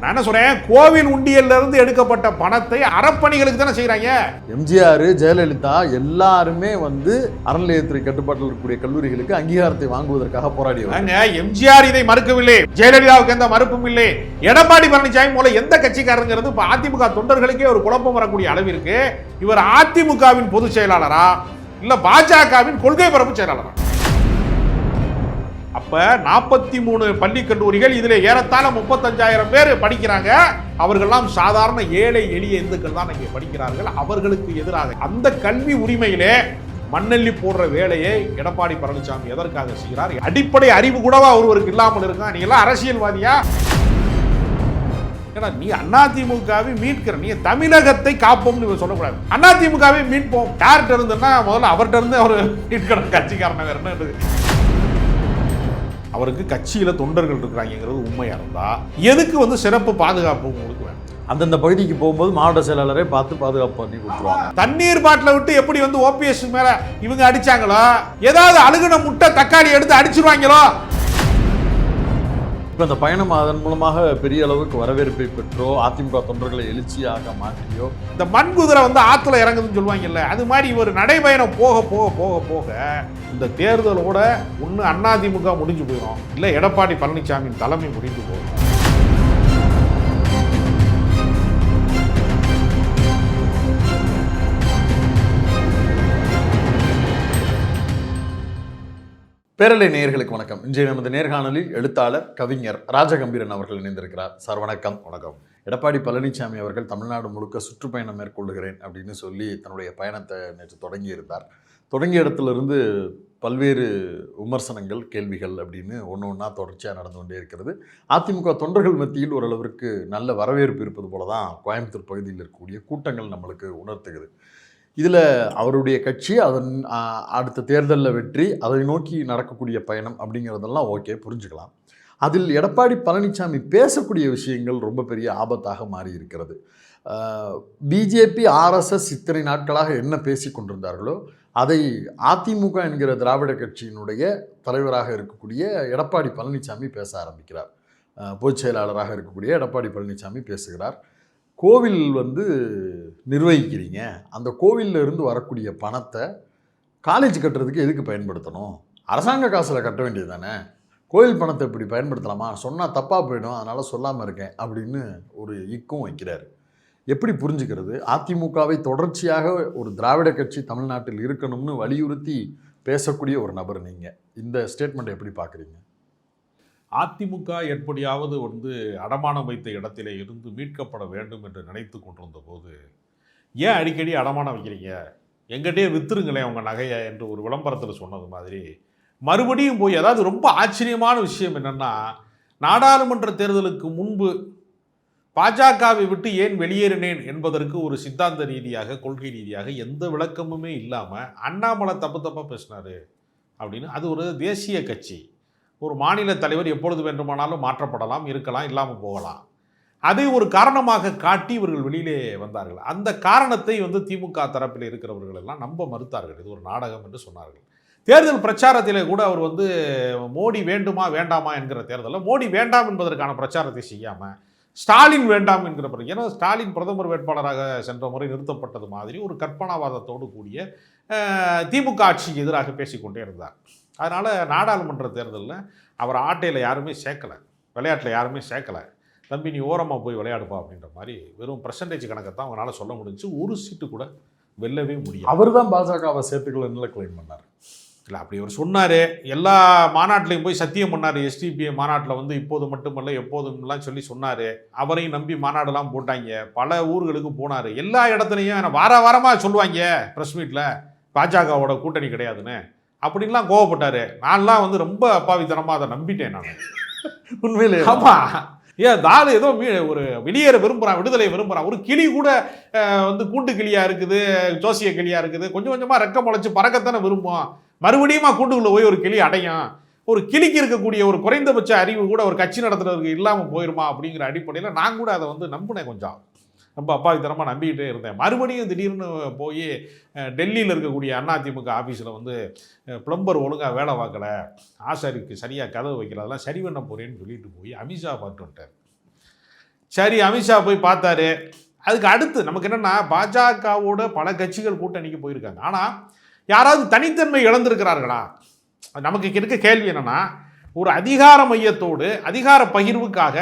நான் என்ன சொல்றேன்? கோவில் உண்டியல்ல இருந்து எடுக்கப்பட்ட பணத்தை அறப்பணிகளுக்கு தானே செய்றாங்க. எம்ஜிஆர் ஜெயலலிதா எல்லாருமே வந்து அறநிலையத்துறை கட்டுப்பாட்டில் இருக்கக்கூடிய கல்லூரிகளுக்கு அங்கீகாரத்தை வாங்குவதற்காக போராடியவர். எம்ஜிஆர் இதை மறுக்கவில்லை. ஜெயலலிதாவுக்கு எந்த மறுப்பும் இல்லை. எடப்பாடி பழனிசாமி மூலம் எந்த கட்சிக்காரங்கிறது இப்ப அதிமுக தொண்டர்களுக்கே ஒரு குழப்பம் வரக்கூடிய அளவிற்கு இவர் அதிமுகவின் பொதுச் செயலாளரா? இல்ல பாஜகவின் கொள்கை பரப்பு செயலாளரா? அப்போ நாற்பத்தி மூணு பள்ளி கல்லூரிகள் இதில் ஏறத்தாழ முப்பத்தஞ்சாயிரம் பேர் படிக்கிறாங்க. அவர்கள்லாம் சாதாரண ஏழை எளிய இந்துக்கள் தான் இங்கே படிக்கிறார்கள். அவர்களுக்கு எதிராக அந்த கல்வி உரிமையிலே மண்ணெல்லி போடுற வேலையை எடப்பாடி பழனிசாமி எதற்காக செய்கிறார்? அடிப்படை அறிவு கூடவா ஒருவருக்கு இல்லாமல் இருக்கா? நீ எல்லாம் அரசியல்வாதியா? ஏன்னா நீ அதிமுகவை மீட்கிற நீ தமிழகத்தை காப்போம்னு இவன் சொல்லக்கூடாது. அதிமுகவை மீட்போம். யார்கிட்ட இருந்துன்னா முதல்ல அவர்கிட்ட இருந்து அவர் மீட்கிற கட்சிக்காரன வேற என்ன இருக்குது அவருக்கு கட்சியில தொண்டர்கள் இருக்கிறாங்கிறது உண்மையா இருந்தா எதுக்கு வந்து சிறப்பு பாதுகாப்பு உங்களுக்கு வேணும்? அந்தந்த பகுதிக்கு போகும்போது மாவட்ட செயலாளரே பார்த்து பாதுகாப்பு பண்ணி கொடுத்துருவாங்க. தண்ணீர் பாட்டில விட்டு எப்படி வந்து ஓபிஎஸ் மேல இவங்க அடிச்சாங்களோ ஏதாவது அழுகுன முட்டை தக்காளி எடுத்து அடிச்சிருவாங்களோ இப்போ அந்த பயணம் அதன் மூலமாக பெரிய அளவுக்கு வரவேற்பை பெற்றோ அதிமுக தொண்டர்களை எழுச்சியாக மாற்றியோ? இந்த மண் குதிரை வந்து ஆற்றுல இறங்குதுன்னு சொல்லுவாங்கல்ல அது மாதிரி ஒரு நடைபயணம் போக போக போக போக இந்த தேர்தலோட ஒன்று அதிமுக முடிஞ்சு போயிடும் இல்லை எடப்பாடி பழனிசாமியின் தலைமை முடிஞ்சு போயிடும் பேரலை நேயர்களுக்கு வணக்கம். இன்றைய நமது நேர்காணலில் எழுத்தாளர் கவிஞர் ராஜகம்பீரன் அவர்கள் இணைந்திருக்கிறார். சார் வணக்கம். வணக்கம். எடப்பாடி பழனிசாமி அவர்கள் தமிழ்நாடு முழுக்க சுற்றுப்பயணம் மேற்கொள்கிறேன் அப்படின்னு சொல்லி தன்னுடைய பயணத்தை நேற்று தொடங்கியிருந்தார். தொடங்கிய இடத்துலேருந்து பல்வேறு விமர்சனங்கள் கேள்விகள் அப்படின்னு ஒன்று ஒன்றா தொடர்ச்சியாக நடந்து கொண்டே இருக்கிறது. அதிமுக தொண்டர்கள் மத்தியில் ஓரளவிற்கு நல்ல வரவேற்பு இருப்பது போல தான் கோயம்புத்தூர் பகுதியில் இருக்கக்கூடிய கூட்டங்கள் நம்மளுக்கு உணர்த்துகிறது. இதில் அவருடைய கட்சி அதன் அடுத்த தேர்தலில் வெற்றி அதை நோக்கி நடக்கக்கூடிய பயணம் அப்படிங்கிறதெல்லாம் ஓகே புரிஞ்சுக்கலாம். அதில் எடப்பாடி பழனிசாமி பேசக்கூடிய விஷயங்கள் ரொம்ப பெரிய ஆபத்தாக மாறி இருக்கிறது பிஜேபி ஆர்எஸ்எஸ் இத்தனை நாட்களாக என்ன பேசி கொண்டிருந்தார்களோ அதை அதிமுக என்கிற திராவிட கட்சியினுடைய தலைவராக இருக்கக்கூடிய எடப்பாடி பழனிசாமி பேச ஆரம்பிக்கிறார். பொதுச் செயலாளராக இருக்கக்கூடிய எடப்பாடி பழனிசாமி பேசுகிறார். கோவில் வந்து நிர்வகிக்கிறீங்க. அந்த கோவிலில் இருந்து வரக்கூடிய பணத்தை காலேஜ் கட்டுறதுக்கு எதுக்கு பயன்படுத்தணும்? அரசாங்க காசில் கட்ட வேண்டியது தானே கோயில் பணத்தை இப்படி பயன்படுத்தலாமா? சொன்னால் தப்பாக போயிடும் அதனால் சொல்லாமல் இருக்கேன் அப்படின்னு ஒரு இக்கும் வைக்கிறார். எப்படி புரிஞ்சுக்கிறது? அதிமுகவை தொடர்ச்சியாக ஒரு திராவிட கட்சி தமிழ்நாட்டில் இருக்கணும்னு வலியுறுத்தி பேசக்கூடிய ஒரு நபர் நீங்கள் இந்த ஸ்டேட்மெண்ட்டை எப்படி பார்க்குறீங்க? அதிமுக எப்படியாவது வந்து அடமானம் வைத்த இடத்திலே இருந்து மீட்கப்பட வேண்டும் என்று நினைத்து கொண்டிருந்த போது ஏன் அடிக்கடி அடமானம் வைக்கிறீங்க? எங்கிட்டே வித்துருங்களேன் உங்கள் நகையை என்று ஒரு விளம்பரத்தில் சொன்னது மாதிரி மறுபடியும் போய் அதாவது ரொம்ப ஆச்சரியமான விஷயம் என்னென்னா நாடாளுமன்ற தேர்தலுக்கு முன்பு பாஜகவை விட்டு ஏன் வெளியேறினேன் என்பதற்கு ஒரு சித்தாந்த ரீதியாக கொள்கை ரீதியாக எந்த விளக்கமுமே இல்லாமல் அண்ணாமலை தப்பு தப்பாக பேசினார் அப்படின்னு அது ஒரு தேசிய கட்சி. ஒரு மாநில தலைவர் எப்பொழுது வேண்டுமானாலும் மாற்றப்படலாம் இருக்கலாம் இல்லாமல் போகலாம். அதை ஒரு காரணமாக காட்டி இவர்கள் வெளியிலே வந்தார்கள். அந்த காரணத்தை வந்து திமுக தரப்பில் இருக்கிறவர்கள் எல்லாம் நம்ப மறுத்தார்கள். இது ஒரு நாடகம் என்று சொன்னார்கள். தேர்தல் பிரச்சாரத்திலே கூட அவர் வந்து மோடி வேண்டுமா வேண்டாமா என்கிற தேர்தலில் மோடி வேண்டாம் என்பதற்கான பிரச்சாரத்தை செய்யாமல் ஸ்டாலின் வேண்டாம் என்கிற பிறகு ஏன்னா ஸ்டாலின் பிரதமர் வேட்பாளராக சென்ற முறை நிறுத்தப்பட்டது மாதிரி ஒரு கற்பனாவாதத்தோடு கூடிய திமுக ஆட்சிக்கு எதிராக பேசிக்கொண்டே இருந்தார். அதனால் நாடாளுமன்ற தேர்தலில் அவர் ஆட்டையில் யாருமே சேர்க்கலை விளையாட்டில் யாருமே சேர்க்கலை. தம்பி நீ ஓரமாக போய் விளையாடுப்பா அப்படின்ற மாதிரி வெறும் பர்சன்டேஜ் கணக்கை தான் அவங்களால சொல்ல முடிஞ்சு ஒரு சீட்டு கூட வெல்லவே முடியும் அவர் தான் பாஜகவை சேர்த்துக்கலன்னு கிளைம் பண்ணார். இல்லை அப்படி அவர் சொன்னார். எல்லா மாநாட்டிலையும் போய் சத்தியம் பண்ணார். எஸ்டிபிஐ மாநாட்டில் வந்து இப்போது மட்டுமல்ல எப்போதும்லாம் சொல்லி சொன்னார். அவரையும் நம்பி மாநாடுலாம் போட்டாங்க. பல ஊர்களுக்கு போனார். எல்லா இடத்துலையும் வார வாரமாக சொல்லுவாங்க ப்ரெஸ் மீட்டில் பாஜகவோட கூட்டணி கிடையாதுன்னு. அப்படின்லாம் கோவப்பட்டார். நான்லாம் வந்து ரொம்ப அப்பாவித்தனமாக அதை நம்பிட்டேன் நான். உண்மையிலே ஆமா. ஏன் தாள் ஏதோ மீ- ஒரு வெளியேற விரும்புறான் விடுதலை விரும்புறான். ஒரு கிளி கூட வந்து கூண்டு கிளியா இருக்குது ஜோசிய கிளியா இருக்குது. கொஞ்சம் கொஞ்சமா ரெக்க முளைச்சு பறக்கத்தானே விரும்பும் மறுபடியுமா கூண்டுக்குள்ள போய் ஒரு கிளி அடையும் ஒரு கிளிக்கு இருக்கக்கூடிய ஒரு குறைந்தபட்ச அறிவு கூட ஒரு கட்சி நடத்துறதுக்கு இல்லாம போயிருமா அப்படிங்கிற அடிப்படையில் நான் கூட அதை வந்து நம்பினேன் கொஞ்சம். ரொம்ப அப்பாவித்தனமாக நம்பிக்கிட்டே இருந்தேன். மறுபடியும் திடீர்னு போய் டெல்லியில் இருக்கக்கூடிய அதிமுக ஆஃபீஸில் வந்து பிளம்பர் ஒழுங்காக வேலை பார்க்கல ஆசாரிக்கு சரியாக கதவு வைக்கல அதெல்லாம் சரி பண்ண போகிறேன்னு சொல்லிட்டு போய் அமித்ஷா பார்த்து வந்துட்டார். சரி அமித்ஷா போய் பார்த்தாரு. அதுக்கு அடுத்து நமக்கு என்னென்னா பாஜகவோட பல கட்சிகள் கூட்டணிக்கு போயிருக்காங்க. ஆனால் யாராவது தனித்தன்மை இழந்திருக்கிறார்களா? நமக்கு இருக்க கேள்வி என்னன்னா ஒரு அதிகார மையத்தோடு அதிகார பகிர்வுக்காக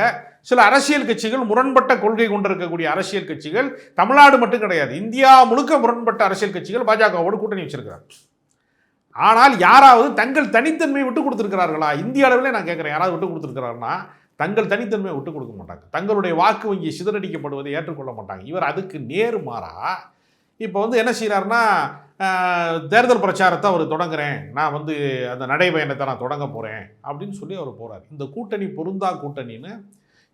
சில அரசியல் கட்சிகள் முரண்பட்ட கொள்கை கொண்டிருக்கக்கூடிய அரசியல் கட்சிகள் தமிழ்நாடு மட்டும் கிடையாது. இந்தியா முழுக்க முரண்பட்ட அரசியல் கட்சிகள் பாஜகவோடு கூட்டணி வச்சிருக்கிறார் ஆனால் யாராவது தங்கள் தனித்தன்மையை விட்டு கொடுத்துருக்கிறார்களா? இந்திய அளவில் நான் கேட்குறேன் யாராவது விட்டு கொடுத்துருக்கிறாருன்னா தங்கள் தனித்தன்மையை விட்டு கொடுக்க மாட்டாங்க. தங்களுடைய வாக்கு வங்கி சிதறடிக்கப்படுவதை ஏற்றுக்கொள்ள மாட்டாங்க. இவர் அதுக்கு நேர்மாறா இப்போ வந்து என்ன செய்கிறாருன்னா தேர்தல் பிரச்சாரத்தை அவர் தொடங்குறேன். நான் வந்து அந்த நடைபயணத்தை நான் தொடங்க போகிறேன் அப்படின்னு சொல்லி அவர் போகிறார் இந்த கூட்டணி பொருந்தா கூட்டணின்னு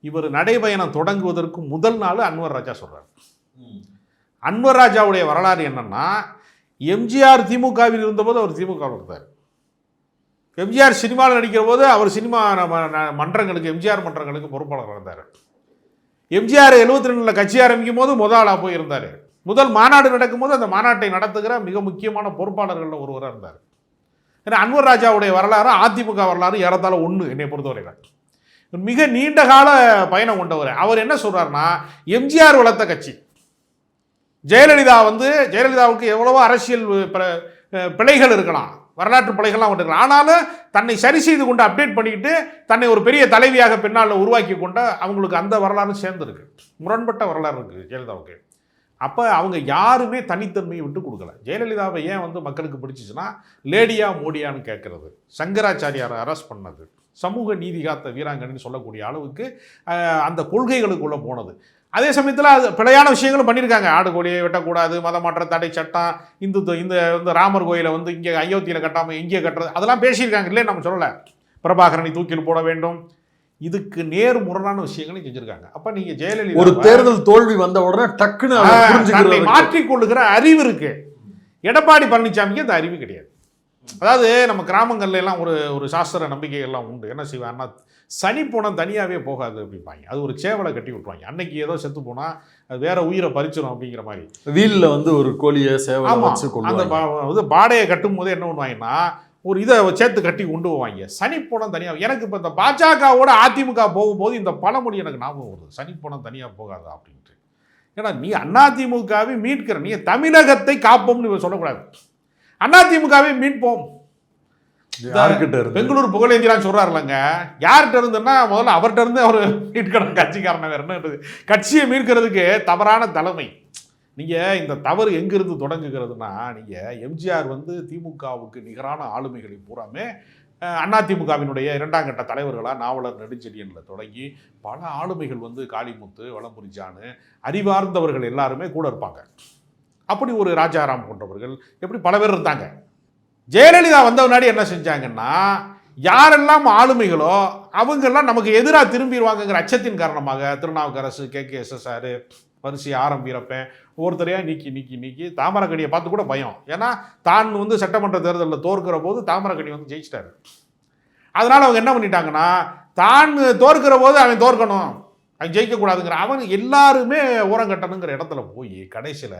இவர் நடைபயணம் தொடங்குவதற்கு முதல் நாள் அன்வர் ராஜா சொல்கிறார் அன்வர் ராஜாவுடைய வரலாறு என்னன்னா எம்ஜிஆர் திமுகவில் இருந்தபோது அவர் திமுக இருந்தார். எம்ஜிஆர் சினிமாவில் நடிக்கிற போது அவர் சினிமா மன்றங்களுக்கு எம்ஜிஆர் மன்றங்களுக்கு பொறுப்பாளர் இருந்தார். எம்ஜிஆர் எழுபத்தி ரெண்டில் கட்சி ஆரம்பிக்கும் போது முதல் ஆளாக போய் இருந்தார். முதல் மாநாடு நடக்கும்போது அந்த மாநாட்டை நடத்துகிற மிக முக்கியமான பொறுப்பாளர்களில் ஒருவராக இருந்தார். ஏன்னா அன்வர் ராஜாவுடைய வரலாறு அதிமுக வரலாறு ஏறத்தாழ ஒன்று என்னை பொறுத்தவரையில். மிக நீண்ட கால பயணம் கொண்டவர். அவர் என்ன சொல்றாருன்னா எம்ஜிஆர் வளர்த்த கட்சி. ஜெயலலிதா வந்து ஜெயலலிதாவுக்கு எவ்வளவோ அரசியல் பிழைகள் இருக்கலாம். வரலாற்று பிழைகள்லாம் கொண்டு இருக்கலாம். ஆனாலும் தன்னை சரி செய்து கொண்டு அப்டேட் பண்ணிக்கிட்டு தன்னை ஒரு பெரிய தலைவியாக பின்னால் உருவாக்கி கொண்ட அவங்களுக்கு அந்த வரலாறு சேர்ந்துருக்கு. முரண்பட்ட வரலாறு இருக்குது ஜெயலலிதாவுக்கு. அப்போ அவங்க யாருமே தனித்தன்மையை விட்டு கொடுக்கல. ஜெயலலிதாவை ஏன் வந்து மக்களுக்கு பிடிச்சிச்சுன்னா லேடியா மோடியான்னு கேட்குறது. சங்கராச்சாரியாரை அரெஸ்ட் பண்ணது. சமூக நீதி காத்த வீராங்கன்னு சொல்லக்கூடிய அளவுக்கு அந்த கொள்கைகளுக்குள்ளே போனது. அதே சமயத்தில் அது பிழையான விஷயங்களும் பண்ணியிருக்காங்க ஆடு கோழியை வெட்டக்கூடாது மதமாற்ற தடை சட்டம் இந்துத்துவ இந்த இந்த ராமர் கோயிலை வந்து இங்கே அயோத்தியில் கட்டாமல் இங்கே கட்டுறது அதெல்லாம் பேசியிருக்காங்க. இல்லையே நம்ம சொல்லலை. பிரபாகரனை தூக்கில் போட வேண்டும். இதுக்கு நேர் முரணான விஷயங்களையும் செஞ்சுருக்காங்க. அப்போ நீங்கள் ஜெயலலிதா ஒரு தேர்தல் தோல்வி வந்த உடனே டக்குன்னு மாற்றிக்கொள்ளுகிற அறிவு இருக்கு. எடப்பாடி பழனிசாமிக்கு அந்த அறிவு கிடையாது. அதாவது நம்ம கிராமங்கள்ல எல்லாம் ஒரு ஒரு சாஸ்திர நம்பிக்கைகள்லாம் உண்டு. என்ன செய்வாங்கன்னா சனி போனால் தனியாகவே போகாது அப்படிம்பாங்க. அது ஒரு சேவலை கட்டி விட்டுருவாங்க. அன்னைக்கு ஏதோ செத்து போனால் அது வேற உயிரை பறிச்சிடும் அப்படிங்கிற மாதிரி. வீல்ல வந்து ஒரு கோழியை சேவலை ஆமா. வச்சு அந்த இது பாடையை கட்டும் போது என்ன பண்ணுவாங்கன்னா ஒரு இதை சேர்த்து கட்டி கொண்டு போவாங்க. சனிப்போனம் தனியாக எனக்கு இப்போ இந்த பாஜகவோட அதிமுக போகும்போது இந்த பழமொழி எனக்கு ஞாபகம் வருது. சனிப்போனம் தனியாக போகாதா அப்படின்ட்டு. ஏன்னா நீ அதிமுகவை மீட்கிற நீ தமிழகத்தை காப்போம்னு இவன் சொல்லக்கூடாது. அதிமுகவை மீட்போம் பெங்களூர் புகழேந்திரான்னு சொல்றாருலங்க. யார்கிட்ட இருந்துன்னா முதல்ல அவர்கிட்ட இருந்து அவர் மீட்கணும் கட்சிக்காரனை வேற என்ன இருக்குது? கட்சியை மீட்கிறதுக்கு தவறான தலைமை. நீங்க இந்த தவறு எங்கிருந்து தொடங்குகிறதுனா நீங்க எம்ஜிஆர் வந்து திமுகவுக்கு நிகரான ஆளுமைகளை பூராமே அதிமுகவினுடைய இரண்டாம் கட்ட தலைவர்களாக நாவலர் நெடுஞ்செழியனில் தொடங்கி பல ஆளுமைகள் வந்து காளிமுத்து வளம்புரிஜானு அறிவார்ந்தவர்கள் எல்லாருமே கூட இருப்பாங்க. அப்படி ஒரு ராஜாராம் போன்றவர்கள் எப்படி பல பேர் இருந்தாங்க. ஜெயலலிதா வந்த முன்னாடி என்ன செஞ்சாங்கன்னா யாரெல்லாம் ஆளுமைகளோ அவங்கெல்லாம் நமக்கு எதிராக திரும்பிடுவாங்கங்கிற அச்சத்தின் காரணமாக திருநாவுக்கரசு கே கே எஸ்எஸ்ஆர் வரிசை ஆரம் ஒருத்தரையாக ஒவ்வொருத்தரையாக நீக்கி நீக்கி நீக்கி தாமரக்கணியை பார்த்து கூட பயம். ஏன்னா தான் வந்து சட்டமன்ற தேர்தலில் தோற்கிற போது தாமரக்கணி வந்து ஜெயிச்சிட்டாரு. அதனால் அவங்க என்ன பண்ணிட்டாங்கன்னா தான் தோற்கிற போது அவன் தோற்கணும் அவன் ஜெயிக்கக்கூடாதுங்கிற அவன் எல்லாருமே ஓரங்கட்டணுங்கிற இடத்துல போய் கடைசியில்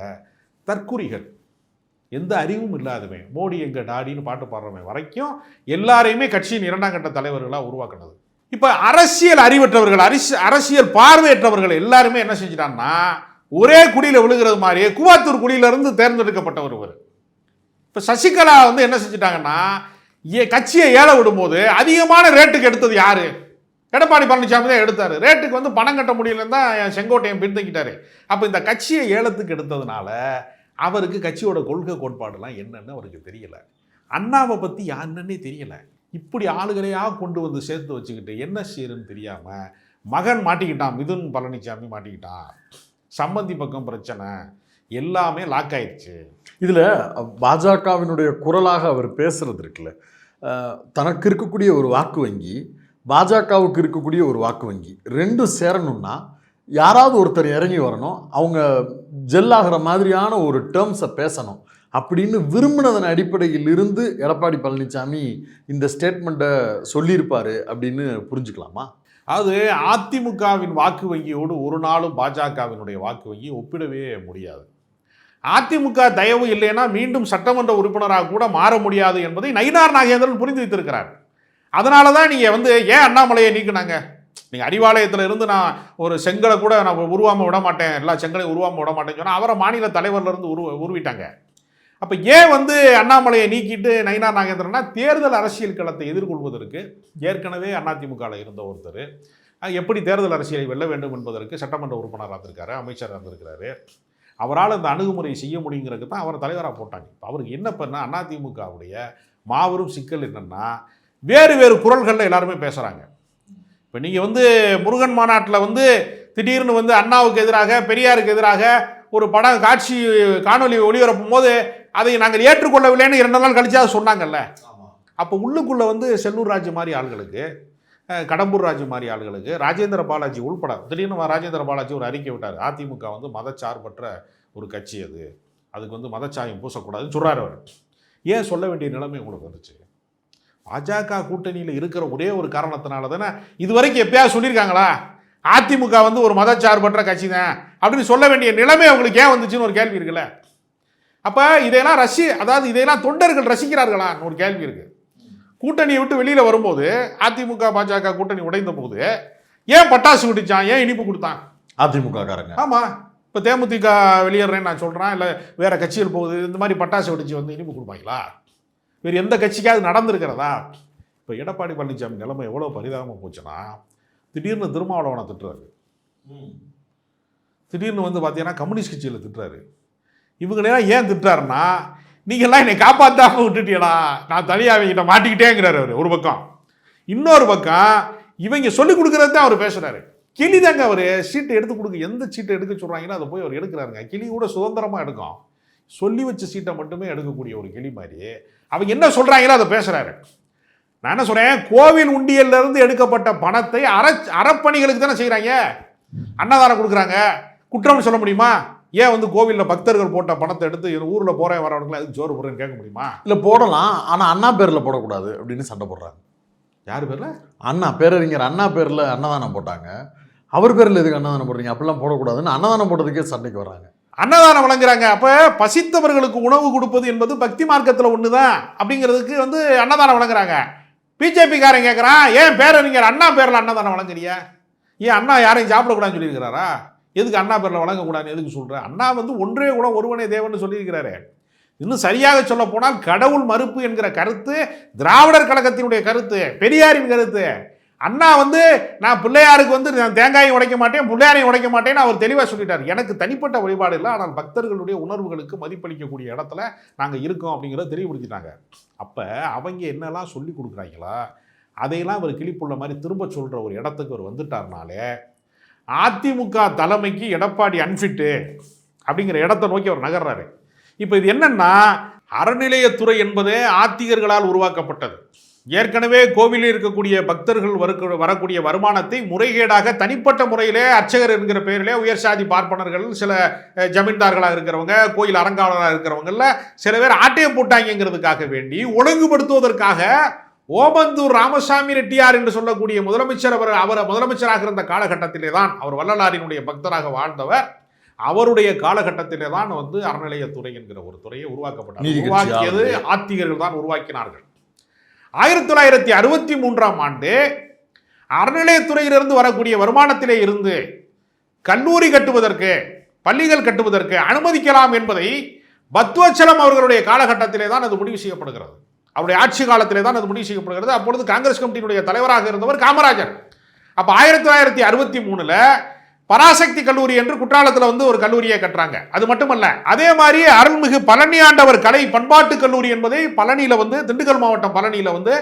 தற்குறிகள். எந்த அறிவும் இல்லாதவன். மோடி எங்கள் டாடின்னு பாட்டு பாடுறவன் வரைக்கும் எல்லாரையுமே கட்சியின் இரண்டாம் கட்ட தலைவர்களாக உருவாக்குனது. இப்போ அரசியல் அறிவற்றவர்கள் அரிசி அரசியல் பார்வையற்றவர்கள் எல்லாருமே என்ன செஞ்சிட்டான்னா ஒரே குடியில் விழுகிறது மாதிரியே கூவாத்தூர் குடியிலிருந்து தேர்ந்தெடுக்கப்பட்ட தேர்ந்தெடுக்கப்பட்டவர் இப்போ சசிகலா வந்து என்ன செஞ்சிட்டாங்கன்னா ஏ கட்சியை ஏல விடும்போது அதிகமான ரேட்டுக்கு எடுத்தது யார்? எடப்பாடி பழனிசாமி தான் எடுத்தார். ரேட்டுக்கு வந்து பணம் கட்ட முடியலன்னு தான் செங்கோட்டையன் பின்தங்கிட்டார். அப்போ இந்த கட்சியை ஏலத்துக்கு எடுத்ததுனால அவருக்கு கட்சியோட கொள்கை கோட்பாடுலாம் என்னன்னு அவருக்கு தெரியல. அண்ணாவை பற்றி யாருன்னே தெரியல. இப்படி ஆளுகளையாக கொண்டு வந்து சேர்த்து வச்சுக்கிட்டு என்ன செய்யறன்னு தெரியாமல் மகன் மாட்டிக்கிட்டான் மிதுன் பழனிசாமி மாட்டிக்கிட்டான். சம்பந்தி பக்கம் பிரச்சனை எல்லாமே லாக் ஆயிடுச்சு. இதில் பாஜகவினுடைய குரலாக அவர் பேசுறது இருக்குல்ல. தனக்கு இருக்கக்கூடிய ஒரு வாக்கு வங்கி பாஜகவுக்கு இருக்கக்கூடிய ஒரு வாக்கு வங்கி ரெண்டும் சேரணும்னா யாராவது ஒருத்தர் இறங்கி வரணும். அவங்க ஜெல்லாகிற மாதிரியான ஒரு டேர்ம்ஸை பேசணும். அப்படின்னு விரும்பினதன் அடிப்படையில் இருந்து எடப்பாடி பழனிசாமி இந்த ஸ்டேட்மெண்ட்டை சொல்லியிருப்பார் அப்படின்னு புரிஞ்சுக்கலாமா? அது அதிமுகவின் வாக்கு வங்கியோடு ஒரு நாளும் பாஜகவினுடைய வாக்கு வங்கி ஒப்பிடவே முடியாது. அதிமுக தயவு இல்லைன்னா மீண்டும் சட்டமன்ற உறுப்பினராக கூட மாற முடியாது என்பதை நயினார் நாகேந்திரன் புரிந்து வைத்திருக்கிறார். அதனால தான் நீங்கள் வந்து ஏன் அண்ணாமலையை நீக்குனாங்க? நீங்கள் அறிவாலயத்தில் இருந்து நான் ஒரு செங்கலை கூட நான் உருவாமல் விட மாட்டேன். எல்லா செங்கலையும் உருவாம விட மாட்டேன்னு சொன்னால் அவரை மாநில தலைவர்லேருந்து உரு உருவிட்டாங்க. அப்போ ஏன் வந்து அண்ணாமலையை நீக்கிட்டு நயினா நாகேந்திரன்னா தேர்தல் அரசியல் களத்தை எதிர்கொள்வதற்கு ஏற்கனவே அதிமுகவில் இருந்த ஒருத்தர். எப்படி தேர்தல் அரசியலை வெல்ல வேண்டும் என்பதற்கு சட்டமன்ற உறுப்பினராக இருந்திருக்காரு அமைச்சராக இருந்திருக்கிறாரு. அவரால் இந்த அணுகுமுறையை செய்ய முடியுங்கிறதுக்கு தான் அவரை தலைவராக போட்டாங்க. இப்போ அவருக்கு என்ன பண்ண அதிமுகவுடைய மாபெரும் சிக்கல் என்னன்னா வேறு வேறு குரல்களில் எல்லாருமே பேசுகிறாங்க இப்போ நீங்கள் வந்து முருகன் மாநாட்டில் வந்து திடீர்னு வந்து அண்ணாவுக்கு எதிராக பெரியாருக்கு எதிராக ஒரு படம் காட்சி காணொலி ஒளிபரப்பும் போது அதை நாங்கள் ஏற்றுக்கொள்ளவில்லைன்னு இரண்டு நாள் கழிச்சு சொன்னாங்கல்ல. அப்போ உள்ளுக்குள்ளே வந்து செல்லூர் ராஜு மாதிரி ஆள்களுக்கு கடம்பூர் ராஜு மாதிரி ஆள்களுக்கு ராஜேந்திர பாலாஜி உள்பட திடீர்னு ராஜேந்திர பாலாஜி ஒரு அறிக்கை விட்டார். அதிமுக வந்து மதச்சார்பற்ற ஒரு கட்சி அது. அதுக்கு வந்து மதச்சாயம் பூசக்கூடாதுன்னு சொல்கிறார் அவர். ஏன் சொல்ல வேண்டிய நிலைமை உங்களுக்கு வந்துச்சு? பாஜக கூட்டணியில் இருக்கிற ஒரே ஒரு காரணத்தினால தானே இது வரைக்கும் எப்பயாவது சொல்லியிருக்காங்களா? அதிமுக வந்து ஒரு மதச்சார்பற்ற கட்சி தான் அப்படின்னு சொல்ல வேண்டிய நிலைமை அவங்களுக்கு ஏன் வந்துச்சுன்னு ஒரு கேள்வி இருக்குல்ல. அப்போ இதையெல்லாம் ரசி அதாவது இதையெல்லாம் தொண்டர்கள் ரசிக்கிறார்களான்னு ஒரு கேள்வி இருக்கு. கூட்டணியை விட்டு வெளியில் வரும்போது அதிமுக பாஜக கூட்டணி உடைந்த போது ஏன் பட்டாசு வெடிச்சான்? ஏன் இனிப்பு கொடுத்தான்? அதிமுக காரங்க. ஆமாம் இப்போ தேமுதிக வெளியேறேன்னு நான் சொல்கிறேன் இல்லை வேற கட்சிகள் போகுது. இந்த மாதிரி பட்டாசு வெடிச்சு வந்து இனிப்பு கொடுப்பாங்களா? வேறு எந்த கட்சிக்காவது நடந்திருக்கிறதா? இப்போ எடப்பாடி பழனிசாமி நிலைமை எவ்வளோ பரிதாபமாக போச்சுன்னா திடீர்னு திருமாவளவனை திட்டுறாரு. திடீர்னு வந்து பார்த்தீங்கன்னா கம்யூனிஸ்ட் கட்சியில் திட்டுறாரு. இவங்களெல்லாம் ஏன் திட்டுறாருன்னா நீங்கள்லாம் என்னை காப்பாற்றாம விட்டுட்டீடா நான் தனியாக அவங்ககிட்ட மாட்டிக்கிட்டேங்கிறாரு அவர் ஒரு பக்கம். இன்னொரு பக்கம் இவங்க சொல்லிக் கொடுக்குறது தான் அவர் பேசுகிறாரு கிளி தாங்க அவர். சீட்டை எடுத்து கொடுக்க எந்த சீட்டை எடுக்க சொல்கிறாங்களோ அதை போய் அவர் எடுக்கிறாருங்க. கிளி கூட சுதந்திரமாக எடுக்கும். சொல்லி வச்ச சீட்டை மட்டுமே எடுக்கக்கூடிய ஒரு கிளி மாதிரி. அவங்க என்ன சொல்கிறாங்களோ அதை பேசுகிறாரு நான் என்ன சொல்கிறேன் கோவில் உண்டியல்ல இருந்து எடுக்கப்பட்ட பணத்தை அற அறப்பணிகளுக்கு தானே செய்கிறாங்க அன்னதானம் கொடுக்குறாங்க. குற்றம்னு சொல்ல முடியுமா? ஏன் வந்து கோவிலில் பக்தர்கள் போட்ட பணத்தை எடுத்து ஊரில் போகிறேன் வரவனுக்குலாம் அதுக்கு ஜோறு போடுறேன்னு கேட்க முடியுமா? இல்லை போடலாம். ஆனால் அண்ணா பேரில் போடக்கூடாது அப்படின்னு சண்டை போடுறாங்க. யார் பேர்ல? அண்ணா பேரறிஞர் அண்ணா பேரில் அன்னதானம் போட்டாங்க. அவர் பேரில் எதுக்கு அன்னதானம் போடுறீங்க? அப்படிலாம் போடக்கூடாதுன்னு அன்னதானம் போடுறதுக்கே சண்டைக்கு வர்றாங்க. அன்னதானம் வழங்குறாங்க. அப்போ பசித்தவர்களுக்கு உணவு கொடுப்பது என்பது பக்தி மார்க்கத்தில் ஒன்று தான் அப்படிங்கிறதுக்கு வந்து அன்னதானம் வழங்குறாங்க. பிஜேபிக்காரன் கேட்குறான் ஏன் பேரறிஞர் அண்ணா பேரில் அன்னதானம் வழங்குறியா ஏன் அண்ணா யாரையும் சாப்பிடக்கூடாதுன்னு சொல்லியிருக்கிறாரா? எதுக்கு அண்ணா பேரில் வழங்கக்கூடாதுன்னு எதுக்கு சொல்கிறேன் அண்ணா வந்து ஒன்றே கூட ஒருவனே தேவன்னு சொல்லியிருக்கிறாரு. இன்னும் சரியாக சொல்ல போனால் கடவுள் மறுப்பு என்கிற கருத்து திராவிடர் கழகத்தினுடைய கருத்து பெரியாரின் கருத்து. அண்ணா வந்து நான் பிள்ளையாருக்கு வந்து நான் தேங்காயை உடைக்க மாட்டேன் பிள்ளையாரையும் உடைக்க மாட்டேன்னு அவர் தெளிவாக சொல்லிட்டார். எனக்கு தனிப்பட்ட வழிபாடு இல்லை. ஆனால் பக்தர்களுடைய உணர்வுகளுக்கு மதிப்பளிக்கக்கூடிய இடத்துல நாங்கள் இருக்கோம் அப்படிங்கிறத தெளிவுபடுத்திட்டாங்க. அப்போ அவங்க என்னெல்லாம் சொல்லி கொடுக்குறாங்களா? அதையெல்லாம் அவர் கிளிப்புள்ள மாதிரி திரும்ப சொல்கிற ஒரு இடத்துக்கு அவர் வந்துட்டார்னாலே அதிமுக தலைமைக்கு எடப்பாடி அன்ஃபிட்டு அப்படிங்கிற இடத்தை நோக்கி அவர் நகர்றாரு. இப்போ இது என்னென்னா அறநிலையத்துறை என்பதே ஆத்திகர்களால் உருவாக்கப்பட்டது. ஏற்கனவே கோவிலில் இருக்கக்கூடிய பக்தர்கள் வருக்க- வரக்கூடிய வருமானத்தை முறைகேடாக தனிப்பட்ட முறையிலே அர்ச்சகர் என்கிற பெயரிலே உயர் சாதி பார்ப்பனர்கள் சில ஜமீன்தார்களாக இருக்கிறவங்க கோயில் அறங்காவலராக இருக்கிறவங்கள சில பேர் ஆட்டையம் போட்டாங்கிறதுக்காக வேண்டி ஒழுங்குபடுத்துவதற்காக ஓமந்தூர் ராமசாமி ரெட்டியார் என்று சொல்லக்கூடிய முதலமைச்சர் அவர் அவர் முதலமைச்சராக இருந்த காலகட்டத்திலே தான் அவர் வள்ளலாரினுடைய பக்தராக வாழ்ந்தவர். அவருடைய காலகட்டத்திலே தான் வந்து அறநிலையத்துறை என்கிற ஒரு துறையை கட்சி உருவாக்கியது. ஆத்திகர்கள் தான் உருவாக்கினார்கள். ஆயிரத்தி தொள்ளாயிரத்தி அறுபத்தி மூன்றாம் ஆண்டு அறநிலையத்துறையிலிருந்து வரக்கூடிய வருமானத்திலே இருந்து கல்லூரி கட்டுவதற்கு பள்ளிகள் கட்டுவதற்கு அனுமதிக்கலாம் என்பதை பத்வச்சலம் அவர்களுடைய காலகட்டத்திலே தான் அது முடிவு செய்யப்படுகிறது. அவருடைய ஆட்சி காலத்திலே தான் அது முடிவு செய்யப்படுகிறது. அப்பொழுது காங்கிரஸ் கமிட்டியினுடைய தலைவராக இருந்தவர் காமராஜர். அப்போ ஆயிரத்தி தொள்ளாயிரத்தி அறுபத்தி மூணில் பராசக்தி கல்லூரி என்று குற்றாலத்தில் வந்து ஒரு கல்லூரியை கட்டுறாங்க. அது மட்டுமல்ல அதே மாதிரி அருள்மிகு பழனி ஆண்டவர் கலை பண்பாட்டு கல்லூரி என்பதை பழனியில் வந்து திண்டுக்கல் மாவட்டம் பழனியில் வந்து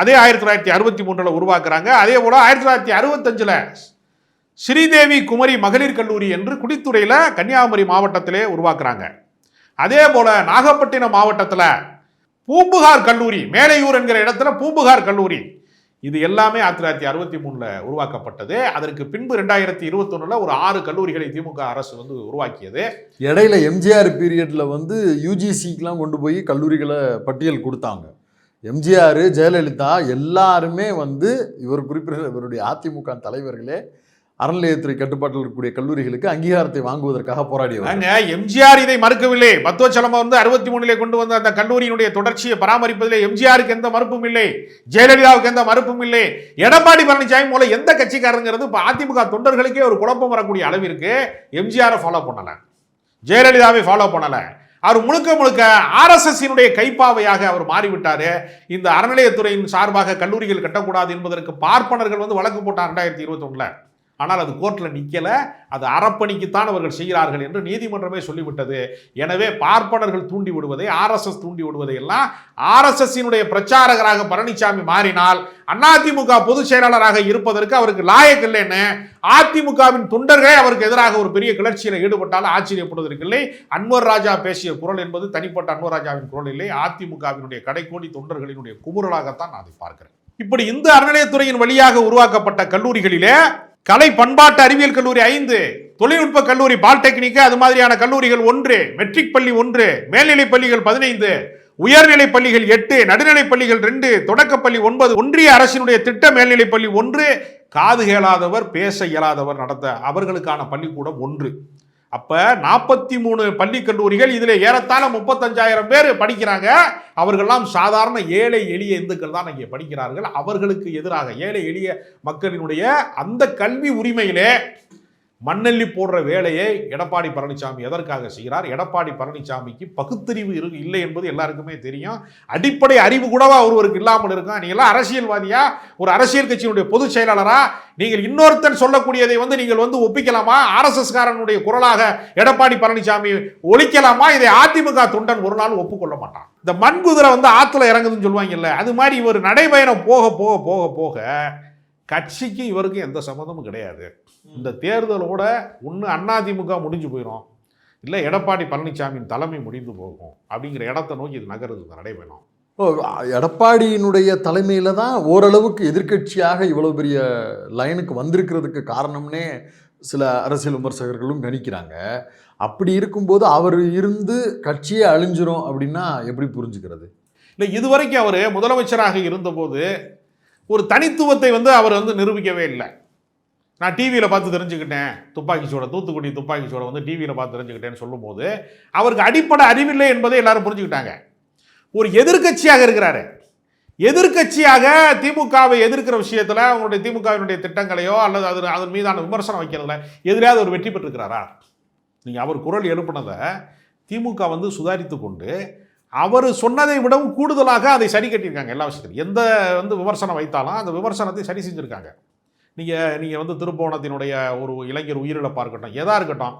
அதே ஆயிரத்தி தொள்ளாயிரத்தி அறுபத்தி மூன்றில் உருவாக்குறாங்க. அதே போல் ஆயிரத்தி தொள்ளாயிரத்தி அறுபத்தஞ்சில் ஸ்ரீதேவி குமரி மகளிர் கல்லூரி என்று குடித்துறையில் கன்னியாகுமரி மாவட்டத்திலே உருவாக்குறாங்க. அதே போல் நாகப்பட்டினம் மாவட்டத்தில் பூம்புகார் கல்லூரி மேலையூர் என்கிற இடத்துல பூம்புகார் கல்லூரி இது எல்லாமே ஆயிரத்தி தொள்ளாயிரத்தி அறுபத்தி மூணில் உருவாக்கப்பட்டது. அதற்கு பின்பு ரெண்டாயிரத்தி இருபத்தொன்னில் ஒரு ஆறு கல்லூரிகளை திமுக அரசு வந்து உருவாக்கியது. இடையில எம்ஜிஆர் பீரியடில் வந்து யூஜிசிக்கெலாம் கொண்டு போய் கல்லூரிகளை பட்டியல் கொடுத்தாங்க. எம்ஜிஆர் ஜெயலலிதா எல்லாருமே வந்து இவர் குறிப்பிட்ட இவருடைய அதிமுக தலைவர்களே அறநிலையத்துறை கட்டுப்பாட்டில் இருக்கக்கூடிய கல்லூரிகளுக்கு அங்கீகாரத்தை வாங்குவதற்காக போராடியவர். எம்ஜிஆர் இதை மறுக்கவில்லை. மத்துவச்சலம் வந்து அறுபத்தி மூணிலே கொண்டு வந்த அந்த கல்லூரியினுடைய தொடர்ச்சியை பராமரிப்பதிலே எம்ஜிஆருக்கு எந்த மறுப்பும் இல்லை. ஜெயலலிதாவுக்கு எந்த மறுப்பும் இல்லை. எடப்பாடி பழனிசாமி போல எந்த கட்சிக்காரங்கிறது இப்போ அதிமுக தொண்டர்களுக்கே ஒரு குழப்பம் வரக்கூடிய அளவிற்கு எம்ஜிஆரை ஃபாலோ பண்ணலை. ஜெயலலிதாவை ஃபாலோ பண்ணலை. அவர் முழுக்க முழுக்க ஆர்எஸ்எஸ்ஸினுடைய கைப்பாவையாக அவர் மாறிவிட்டார். இந்த அறநிலையத்துறையின் சார்பாக கல்லூரிகள் கட்டக்கூடாது என்பதற்கு பார்ப்பனர்கள் வந்து வழக்கு போட்டார் ரெண்டாயிரத்தி இருபத்தொன்னில். ஆனால் அது கோர்ட்டில் நிற்கலை அது அறப்பணிக்குத்தான் அவர்கள் செய்கிறார்கள் என்று நீதிமன்றமே சொல்லிவிட்டது. எனவே பார்ப்பனர்கள் தூண்டி விடுவதை ஆர்எஸ்எஸ் தூண்டி விடுவதை எல்லாம் ஆர்எஸ்எஸ்ஸினுடைய பிரச்சாரகராக பழனிசாமி மாறினால் அதிமுக பொதுச் செயலாளராக இருப்பதற்கு அவருக்கு லாயக் இல்லைன்னு அதிமுகவின் தொண்டர்களே அவருக்கு எதிராக ஒரு பெரிய கிளர்ச்சியில் ஈடுபட்டாலும் ஆச்சரியப்படுவதற்கில்லை. அன்வர் ராஜா பேசிய குரல் என்பது தனிப்பட்ட அன்வர் ராஜாவின் குரல் இல்லை. அதிமுகவினுடைய கடைக்கோடி தொண்டர்களினுடைய குமுறலாகத்தான் நான் அதை பார்க்கிறேன். இப்படி இந்த அறநிலையத்துறையின் வழியாக உருவாக்கப்பட்ட கல்லூரிகளிலே கலை பண்பாட்டு அறிவியல் கல்லூரி ஐந்து தொழில்நுட்ப கல்லூரி பால்டெக்னிக் அது மாதிரியான கல்லூரிகள் ஒன்று மெட்ரிக் பள்ளி ஒன்று மேல்நிலைப் பள்ளிகள் பதினைந்து உயர்நிலைப் பள்ளிகள் எட்டு நடுநிலைப் பள்ளிகள் ரெண்டு தொடக்கப்பள்ளி ஒன்பது ஒன்றிய அரசினுடைய திட்ட மேல்நிலைப் பள்ளி ஒன்று காது கேளாதவர் பேச இயலாதவர் நடத்த அவர்களுக்கான பள்ளிக்கூடம் ஒன்று. அப்போ நாற்பத்தி மூணு பள்ளி கல்லூரிகள் இதில் ஏறத்தாழ முப்பத்தஞ்சாயிரம் பேர் படிக்கிறாங்க. அவர்கள்லாம் சாதாரண ஏழை எளிய இந்துக்கள் தான் இங்கே படிக்கிறார்கள். அவர்களுக்கு எதிராக ஏழை எளிய மக்களினுடைய அந்த கல்வி உரிமையிலே மண்ணெல்லி போடுற வேலையை எடப்பாடி பழனிசாமி எதற்காக செய்கிறார்? எடப்பாடி பழனிசாமிக்கு பகுத்தறிவு இரு இல்லை என்பது எல்லாருக்குமே தெரியும். அடிப்படை அறிவு கூடவா ஒருவருக்கு இல்லாமல் இருக்கும் நீங்களாம் அரசியல்வாதியா? ஒரு அரசியல் கட்சியினுடைய பொதுச் செயலாளரா? நீங்கள் இன்னொருத்தன் சொல்லக்கூடியதை வந்து நீங்கள் வந்து ஒப்பிக்கலாமா? ஆர்எஸ்எஸ்காரனுடைய குரலாக எடப்பாடி பழனிசாமி ஒழிக்கலாமா இதை அதிமுக தொண்டன் ஒரு நாள் ஒப்புக்கொள்ள மாட்டான். இந்த மண்குதிரை வந்து ஆற்றுல இறங்குதுன்னு சொல்லுவாங்கல்ல அது மாதிரி இவர் நடைபயணம் போக போக போக போக கட்சிக்கும் இவருக்கும் எந்த சம்மந்தமும் கிடையாது. இந்த தேர்தலோட ஒன்று அதிமுக முடிஞ்சு போயிடும் இல்லை எடப்பாடி பழனிசாமியின் தலைமை முடிந்து போகும். அப்படிங்கிற இடத்தை நோக்கி இது நகருது இந்த நடைபயணம். ஓ, எடப்பாடியினுடைய தலைமையில தான் ஓரளவுக்கு எதிர்க்கட்சியாக இவ்வளவு பெரிய லைனுக்கு வந்திருக்கிறதுக்கு காரணம்னே சில அரசியல் விமர்சகர்களும் கணிக்கிறாங்க. அப்படி இருக்கும்போது அவர் இருந்து கட்சியே அழிஞ்சிரும் அப்படின்னா எப்படி புரிஞ்சுக்கிறது? இல்லை இதுவரைக்கும் அவர் முதலமைச்சராக இருந்தபோது ஒரு தனித்துவத்தை வந்து அவர் வந்து நிரூபிக்கவே இல்லை. நான் டிவியில் பார்த்து தெரிஞ்சுக்கிட்டேன். துப்பாக்கி சூட தூத்துக்குடி துப்பாக்கி சூட வந்து டிவியில் பார்த்து தெரிஞ்சுக்கிட்டேன்னு சொல்லும்போது அவருக்கு அடிப்படை அறிவில்லை என்பதை எல்லாரும் புரிஞ்சுக்கிட்டாங்க. ஒரு எதிர்க்கட்சியாக இருக்கிறாரு. எதிர்க்கட்சியாக திமுகவை எதிர்க்கிற விஷயத்தில் அவங்களுடைய திமுகவினுடைய திட்டங்களையோ அல்லது அது அதன் மீதான விமர்சனம் வைக்கிறதுல எதிலையாவது ஒரு வெற்றி பெற்றிருக்கிறாரா? நீங்கள் அவர் குரல் எழுப்பினதை திமுக வந்து சுதாரித்து கொண்டு அவர் சொன்னதை விடவும் கூடுதலாக அதை சரி கட்டியிருக்காங்க எல்லா விஷயத்திலும். எந்த வந்து விமர்சனம் வைத்தாலும் அந்த விமர்சனத்தை சரி செஞ்சுருக்காங்க. நீங்கள் நீங்கள் வந்து திருப்போணத்தினுடைய ஒரு இளைஞர் உயிரிழப்பாக இருக்கட்டும் எதாக இருக்கட்டும்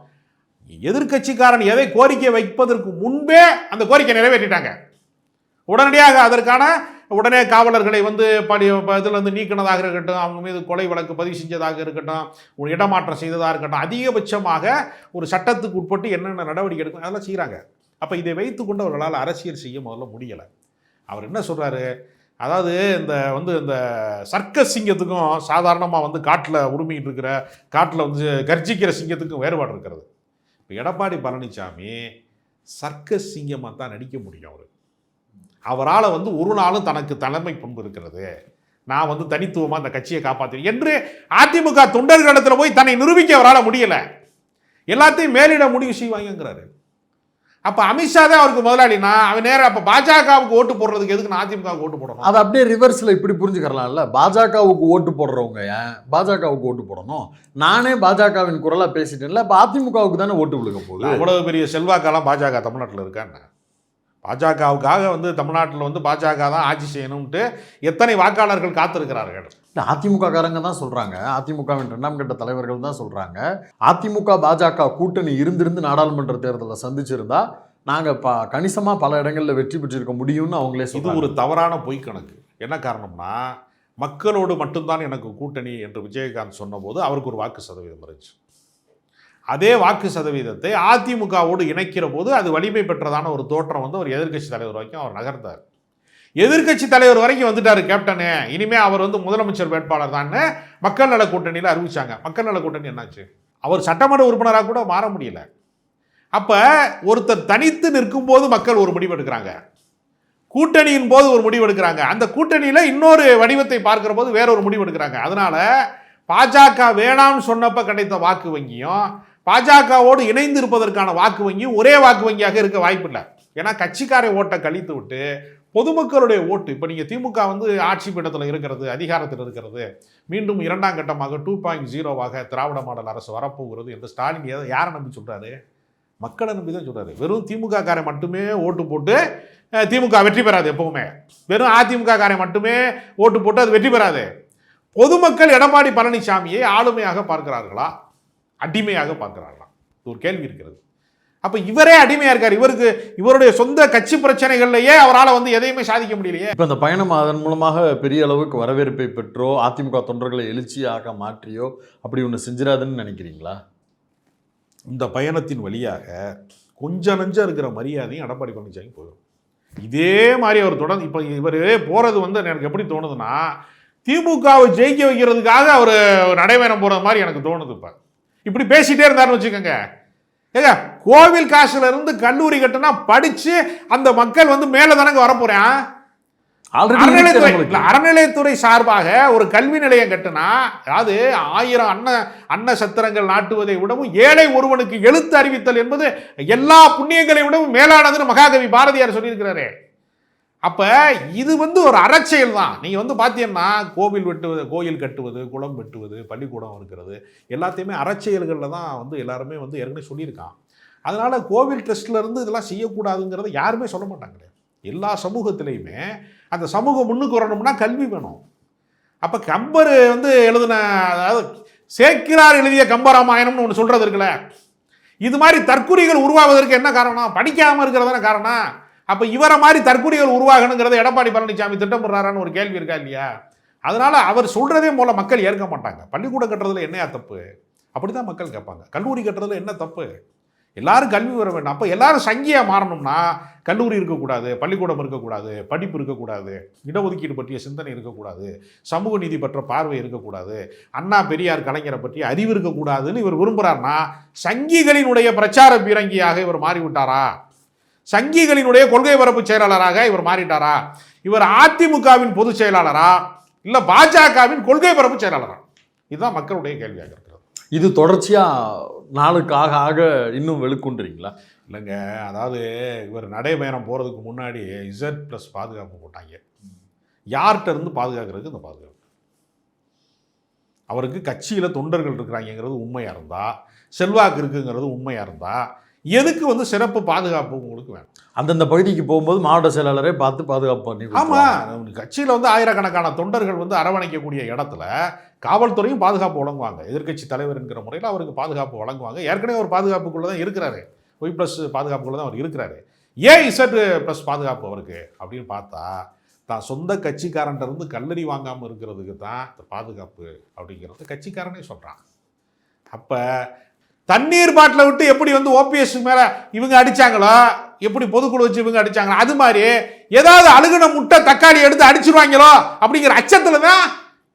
எதிர்கட்சிக்காரன் எதை கோரிக்கை வைப்பதற்கு முன்பே அந்த கோரிக்கை நிறைவேற்றிட்டாங்க. உடனடியாக அதற்கான உடனே காவலர்களை வந்து படி இதில் வந்து நீக்கினதாக இருக்கட்டும் அவங்க மீது கொலை வழக்கு பதிவு செஞ்சதாக இருக்கட்டும் ஒரு இடமாற்றம் செய்ததாக இருக்கட்டும் அதிகபட்சமாக ஒரு சட்டத்துக்கு உட்பட்டு என்னென்ன நடவடிக்கை எடுக்கணும் அதெல்லாம் செய்கிறாங்க அப்போ இதை வைத்து கொண்டு அவர்களால் அரசியல் செய்ய முதல்ல முடியலை. அவர் என்ன சொல்கிறாரு அதாவது இந்த வந்து இந்த சர்க்கஸ் சிங்கத்துக்கும் சாதாரணமாக வந்து காட்டில் உரிமைட்டு இருக்கிற காட்டில் வந்து கர்ஜிக்கிற சிங்கத்துக்கும் வேறுபாடு இருக்கிறது. இப்போ எடப்பாடி பழனிசாமி சர்க்கஸ் சிங்கமாக தான் நடிக்க முடியும் அவர். அவரால் வந்து ஒரு நாளும் தனக்கு தலைமை பண்பு இருக்கிறது. நான் வந்து தனித்துவமாக அந்த கட்சியை காப்பாற்றுவேன் என்று அதிமுக தொண்டர்களிடத்தில் போய் தன்னை நிரூபிக்க அவரால் முடியலை. எல்லாத்தையும் மேலிட முடிவு செய்வாங்கங்கிறாரு. அப்போ அமித்ஷா தான் அவருக்கு முதலாளினா அவன் நேரம் அப்போ பாஜகவுக்கு ஓட்டு போடுறதுக்கு எதுக்கு அதிமுகவுக்கு ஓட்டு போடணும்? அதை அப்படியே ரிவர்ஸில் இப்படி புரிஞ்சுக்கலாம்ல பாஜகவுக்கு ஓட்டு போடுறவங்க ஏன்? பாஜகவுக்கு ஓட்டு போடணும். நானே பாஜகவின் குரலாக பேசிட்டேன்ல இப்போ அதிமுகவுக்கு தானே ஓட்டு விழுக போகுது? அவ்வளவு பெரிய செல்வாக்கெல்லாம் பாஜக தமிழ்நாட்டில் இருக்கான்னு பாஜகவுக்காக வந்து தமிழ்நாட்டில் வந்து பாஜக தான் ஆட்சி செய்யணும்ட்டு எத்தனை வாக்காளர்கள் காத்திருக்கிறார்கள்? இல்ல, அதிமுக காரங்க தான் சொல்றாங்க. அதிமுகவின் இரண்டாம் கட்ட தலைவர்கள் தான் சொல்றாங்க. அதிமுக பாஜக கூட்டணி இருந்திருந்து நாடாளுமன்ற தேர்தலை சந்திச்சிருந்தா நாங்க ப கணிசமா பல இடங்கள்ல வெற்றி பெற்றிருக்க முடியும்னு அவங்களே இது ஒரு தவறான பொய் கணக்கு. என்ன காரணம்னா மக்களோடு மட்டும்தான் எனக்கு கூட்டணி என்று விஜயகாந்த் சொன்னபோது அவருக்கு ஒரு வாக்கு சதவீதம் இருந்துச்சு. அதே வாக்கு சதவீதத்தை அதிமுகவோடு இணைக்கிற போது அது வலிமை பெற்றதான ஒரு தோற்றம் வந்து ஒரு எதிர்க்கட்சி தலைவர் வரைக்கும் அவர் நகர்ந்தார். எதிர்க்கட்சி தலைவர் வரைக்கும் வந்துட்டார் கேப்டனு. இனிமே அவர் வந்து முதலமைச்சர் வேட்பாளர் தான் மக்கள் நல கூட்டணியில் அறிவிச்சாங்க. மக்கள் நல கூட்டணி என்னாச்சு? அவர் சட்டமன்ற உறுப்பினராக கூட மாற முடியல. அப்போ ஒருத்தர் தனித்து நிற்கும் போது மக்கள் ஒரு முடிவு எடுக்கிறாங்க. கூட்டணியின் போது ஒரு முடிவு எடுக்கிறாங்க. அந்த கூட்டணியில் இன்னொரு வடிவத்தை பார்க்குற போது வேற ஒரு முடிவு எடுக்கிறாங்க. அதனால பாஜக வேணாம்னு சொன்னப்ப கிடைத்த வாக்கு வங்கியும் பாஜகவோடு இணைந்து இருப்பதற்கான வாக்கு வங்கியும் ஒரே வாக்கு வங்கியாக இருக்க வாய்ப்பில்லை. ஏன்னா கட்சிக்காரை ஓட்டை கழித்து விட்டு பொதுமக்களுடைய ஓட்டு. இப்போ நீங்கள் திமுக வந்து ஆட்சி பீடத்தில் இருக்கிறது அதிகாரத்தில் இருக்கிறது மீண்டும் இரண்டாம் கட்டமாக டூ பாயிண்ட் ஜீரோவாக திராவிட மாடல் அரசு வரப்போகிறது என்று ஸ்டாலின் எதை யாரை நம்பி சொல்கிறாரு மக்களை நம்பி தான் சொல்கிறாரு வெறும் திமுக காரை மட்டுமே ஓட்டு போட்டு திமுக வெற்றி பெறாது எப்பவுமே. வெறும் அதிமுக காரை மட்டுமே ஓட்டு போட்டு அது வெற்றி பெறாது. பொதுமக்கள் எடப்பாடி பழனிசாமியை ஆளுமையாக பார்க்கிறார்களா? அடிமையாக பார்க்கிறார்களா? ஒரு கேள்வி இருக்கிறது. அப்ப இவரே அடிமையா இருக்கார். இவருக்கு இவருடைய சொந்த கட்சி பிரச்சனைகள்லயே அவரால் வந்து எதையுமே சாதிக்க முடியலையே. இப்போ இந்த பயணம் அதன் மூலமாக பெரிய அளவுக்கு வரவேற்பை பெற்றோ அதிமுக தொண்டர்களை எழுச்சியாக மாற்றியோ அப்படி ஒன்று செஞ்சிடாதுன்னு நினைக்கிறீங்களா? இந்த பயணத்தின் வழியாக கொஞ்சம் நஞ்சம் இருக்கிற மரியாதையும் எடப்பாடி பழனிசாமி போயிடும் இதே மாதிரி அவர் தொடர்ந்து இப்போ இவர் போகிறது வந்து எனக்கு எப்படி தோணுதுன்னா திமுகவை ஜெயிக்க வைக்கிறதுக்காக அவர் நடைபயணம் போகிறது மாதிரி எனக்கு தோணுது இப்போ. இப்படி பேசிட்டே இருந்தாருன்னு வச்சுக்கோங்க. ஏங்க கோவில் காசுல இருந்து கல்லூரி கட்டுனா படிச்சு அந்த மக்கள் வந்து மேலே தானங்க வரப்போறேன் அறநிலையத்துறை அறநிலையத்துறை சார்பாக ஒரு கல்வி நிலையம் கட்டுனா அதாவது ஆயிரம் அன்ன அன்ன சத்திரங்கள் நாட்டுவதை விடவும் ஏழை ஒருவனுக்கு எழுத்து அறிவித்தல் என்பது எல்லா புண்ணியங்களை விடவும் மேலானதுன்னு மகாகவி பாரதியார் சொல்லியிருக்கிறாரு. அப்போ இது வந்து ஒரு அறச்செயல் தான் நீங்கள் வந்து பார்த்தீங்கன்னா கோவில் வெட்டுவது கோயில் கட்டுவது குளம் வெட்டுவது பள்ளிக்கூடம் இருக்கிறது எல்லாத்தையுமே அறச்செயல்களில் தான் வந்து எல்லாருமே வந்து ஏற்கனவே சொல்லியிருக்கான் அதனால் கோவில் ட்ரஸ்ட்லேருந்து இதெல்லாம் செய்யக்கூடாதுங்கிறத யாருமே சொல்ல மாட்டாங்க எல்லா சமூகத்திலையுமே அந்த சமூகம் முன்னுக்கு வரணும்னா கல்வி வேணும். அப்போ கம்பர் வந்து எழுதின அதாவது சேக்கிரார் எழுதிய கம்பராமாயணம்னு ஒன்று சொல்கிறது இருக்குல்ல. இது மாதிரி தற்குறிகள் உருவாவதற்கு என்ன காரணம்? படிக்காமல் இருக்கிறதான காரணம். அப்போ இவரை மாதிரி தற்கொலைகள் உருவாகணுங்கிறத எடப்பாடி பழனிசாமி திட்டமிடுறாரான்னு ஒரு கேள்வி இருக்கா இல்லையா? அதனால அவர் சொல்றதே மூல மக்கள் ஏற்க மாட்டாங்க. பள்ளிக்கூடம் கட்டுறதுல என்னையா தப்பு? அப்படிதான் மக்கள் கேட்பாங்க. கல்லூரி கட்டுறதுல என்ன தப்பு? எல்லாரும் கல்வி வர வேண்டும். அப்போ எல்லாரும் சங்கியாக மாறணும்னா கல்லூரி இருக்கக்கூடாது பள்ளிக்கூடம் இருக்கக்கூடாது படிப்பு இருக்கக்கூடாது இடஒதுக்கீடு பற்றிய சிந்தனை இருக்கக்கூடாது சமூக நீதி பற்ற பார்வை இருக்கக்கூடாது அண்ணா பெரியார் கலைஞரை பற்றி அறிவு இருக்கக்கூடாதுன்னு இவர் விரும்புகிறார்னா சங்கிகளினுடைய பிரச்சார பீரங்கியாக இவர் மாறிவிட்டாரா? சங்கிகளினுடைய கொள்கை பரப்பு செயலாளராக இவர் மாறிட்டாரா? இவர் அதிமுகவின் பொதுச் செயலாளரா? இல்ல பாஜகவின் கொள்கை பரப்பு செயலாளரா? இதுதான் மக்களுடைய கேள்வியாக இருக்கிறது. இது தொடர்ச்சியா நாளுக்கு ஆக ஆக இன்னும் வெளுக்குன்றீங்களா? இல்லைங்க அதாவது இவர் நடைபயணம் போகிறதுக்கு முன்னாடி இசட் ப்ளஸ் பாதுகாப்பு போட்டாங்க. யார்கிட்ட இருந்து பாதுகாக்கிறதுக்கு இந்த பாதுகாப்பு? அவருக்கு கட்சியில் தொண்டர்கள் இருக்கிறாங்கங்கிறது உண்மையாக இருந்தா செல்வாக்கு இருக்குங்கிறது உண்மையாக இருந்தா எதுக்கு வந்து சிறப்பு பாதுகாப்பு உங்களுக்கு வேணும்? அந்தந்த பகுதிக்கு போகும்போது மாவட்ட செயலாளரே பார்த்து பாதுகாப்பு பண்ணி ஆமாம் கட்சியில் வந்து ஆயிரக்கணக்கான தொண்டர்கள் வந்து அரவணைக்கக்கூடிய இடத்துல காவல்துறையும் பாதுகாப்பு வழங்குவாங்க. எதிர்க்கட்சி தலைவர் என்கிற முறையில் அவருக்கு பாதுகாப்பு வழங்குவாங்க. ஏற்கனவே ஒரு பாதுகாப்புக்குள்ளே தான் இருக்கிறாரு. ஒய் ப்ளஸ் பாதுகாப்புக்குள்ளே தான் அவர் இருக்கிறாரு. ஏன் இசட் ப்ளஸ் பாதுகாப்பு அவருக்கு? அப்படின்னு பார்த்தா தான் சொந்த கட்சிக்காரன்ட்ட இருந்து கல்லறி வாங்காமல் இருக்கிறதுக்கு தான் இந்த பாதுகாப்பு அப்படிங்கிறது கட்சிக்காரனே சொல்கிறான் அப்போ தண்ணீர் பாட்டில் விட்டு எப்படி வந்து ஓபிஎஸ் மேலே இவங்க அடிச்சாங்களோ எப்படி பொதுக்குழு வச்சு இவங்க அடிச்சாங்களோ அது மாதிரி ஏதாவது அழுகுன முட்டை தக்காளி எடுத்து அடிச்சிருவாங்களோ அப்படிங்கிற அச்சத்தில் தான்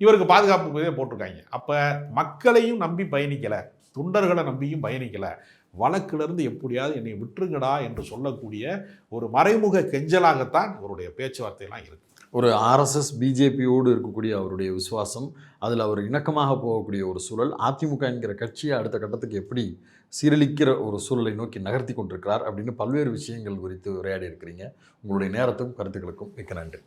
இவருக்கு பாதுகாப்பு போட்டிருக்காங்க. அப்போ மக்களையும் நம்பி பயணிக்கலை. தொண்டர்களை நம்பியும் பயணிக்கலை. வழக்கிலிருந்து எப்படியாவது என்னை விட்டுருங்கடா என்று சொல்லக்கூடிய ஒரு மறைமுக கெஞ்சலாகத்தான் இவருடைய பேச்சுவார்த்தையெல்லாம் இருக்கு. ஒரு ஆர்எஸ்எஸ் பிஜேபியோடு இருக்கக்கூடிய அவருடைய விசுவாசம் அதில் அவர் இணக்கமாக போகக்கூடிய ஒரு சூழல் அதிமுக என்கிற கட்சியை அடுத்த கட்டத்துக்கு எப்படி சீரழிக்கிற ஒரு சூழலை நோக்கி நகர்த்தி கொண்டிருக்கிறார் அப்படின்னு பல்வேறு விஷயங்கள் குறித்து உரையாடி இருக்கிறீங்க உங்களுடைய நேரத்துக்கும் கருத்துக்களுக்கும் மிக்க நன்றி.